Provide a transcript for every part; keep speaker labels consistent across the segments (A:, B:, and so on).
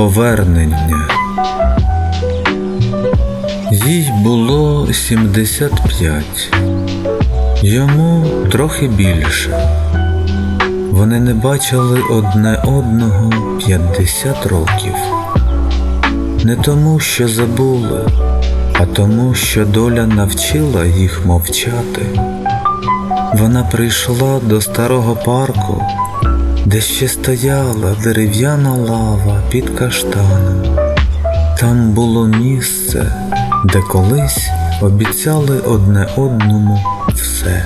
A: Повернення. Їй було 75, йому трохи більше. Вони не бачили одне одного 50 років. Не тому, що забули, а тому, що доля навчила їх мовчати. Вона прийшла до старого парку, де ще стояла дерев'яна лава під каштаном. Там було місце, де колись обіцяли одне одному все.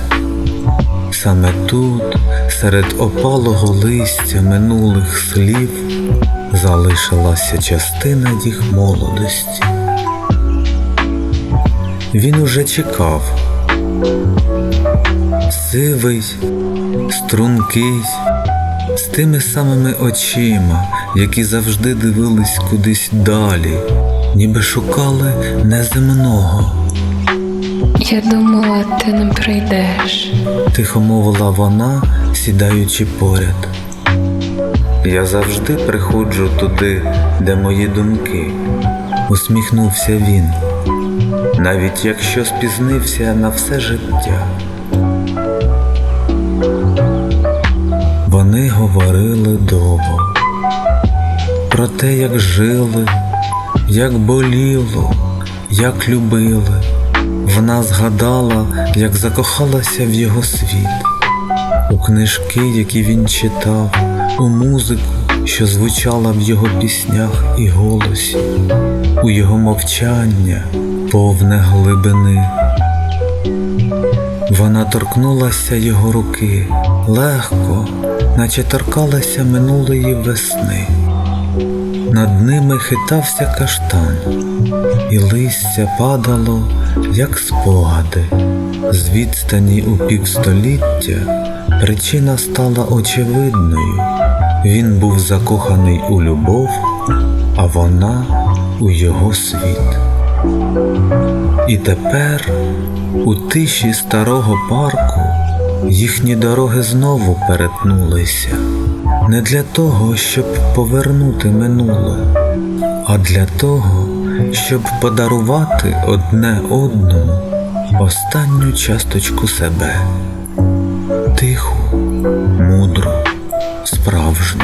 A: Саме тут, серед опалого листя минулих слів, залишилася частина їх молодості. Він уже чекав. Сивий, стрункий, з тими самими очима, які завжди дивились кудись далі, ніби шукали неземного.
B: Я думала, ти не прийдеш.
A: Тихо мовила вона, сідаючи поряд. Я завжди приходжу туди, де мої думки, усміхнувся він, навіть якщо спізнився на все життя. Вони говорили довго про те, як жили, як боліло, як любили. Вона згадала, як закохалася в його світ, у книжки, які він читав, у музику, що звучала в його піснях і голосі, у його мовчання, повне глибини. Вона торкнулася його руки легко, наче торкалася минулої весни. Над ними хитався каштан, і листя падало, як спогади. З відстані у півстоліття причина стала очевидною. Він був закоханий у любов, а вона у його світ. І тепер, у тиші старого парку, їхні дороги знову перетнулися. Не для того, щоб повернути минуле, а для того, щоб подарувати одне одному останню часточку себе, тиху, мудру, справжню.